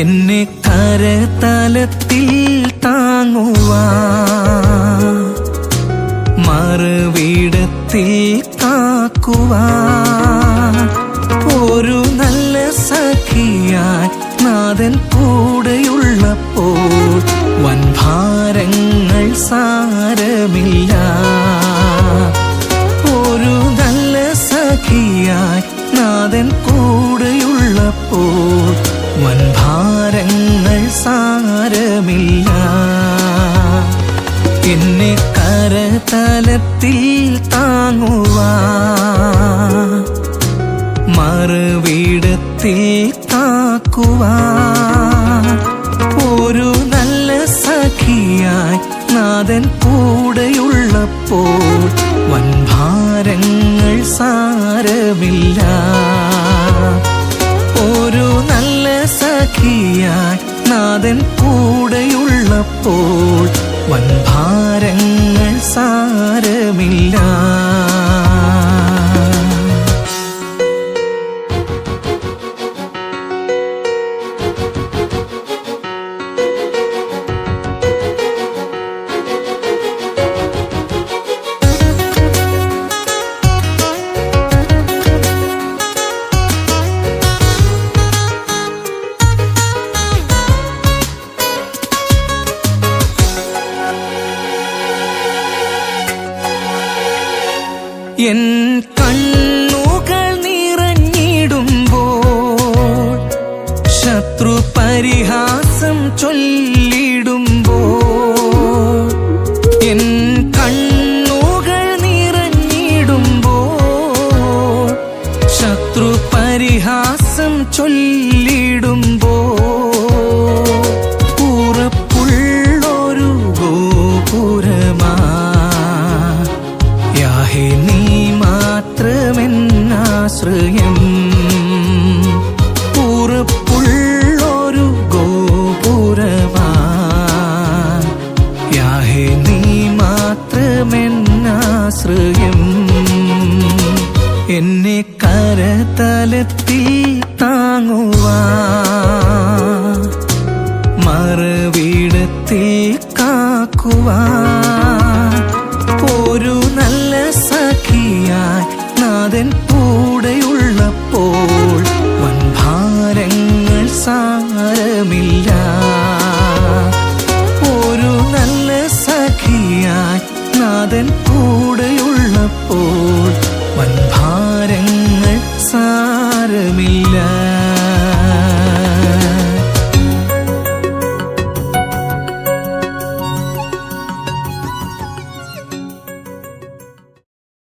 എന്നെ കരതലത്തിൽ താങ്ങുവാ. മറുവിടത്തിൽ കാക്കുവാ. ഒരു നല്ല സഖിയായി നാഥൻ കൂടെയുള്ളപ്പോൾ വൻഭാരങ്ങൾ സാരമില്ല. ഒരു നല്ല സഖിയായി നാഥൻ കൂടെയുള്ളപ്പോൾ സാരമില്ല എന്നെ കരതലത്തിൽ താങ്ങുവാ. മറുവീടത്തിൽ താക്കുവാ. ഒരു നല്ല സഖിയായി നാഥൻ കൂടെയുള്ളപ്പോൾ വൻഭാരങ്ങൾ സാരമില്ല. ഒരു നല്ല സഖിയായി നാഥൻ കൂടെയുള്ളപ്പോൾ വൻഭാരങ്ങൾ സാരമില്ല. എൻ കണ്ണുകൾ നിറഞ്ഞിടുമ്പോൾ ശത്രു പരിഹാസം ചൊല്ലിടുമ്പോൾ എൻ കണ്ണുകൾ നിറഞ്ഞിടുമ്പോൾ ശത്രു പരിഹാസം ചൊല്ലിടുമ്പോൾ മാത്രമെന്നാശ്രയം ഉറപ്പുള്ളൊരു ഗോപുരവാഹെ നീ മാത്രമെന്നാശ്രയം. എന്നെ കരതലത്തിൽ താങ്ങുവാ മറവിടത്തിൽ കാക്കുവാ ഒരു നല്ല സഖിയായി നാഥൻ ഇഷ്ടമില്ല. ഒരു നല്ല സഖിയായി നാഥൻ കൂടെയോ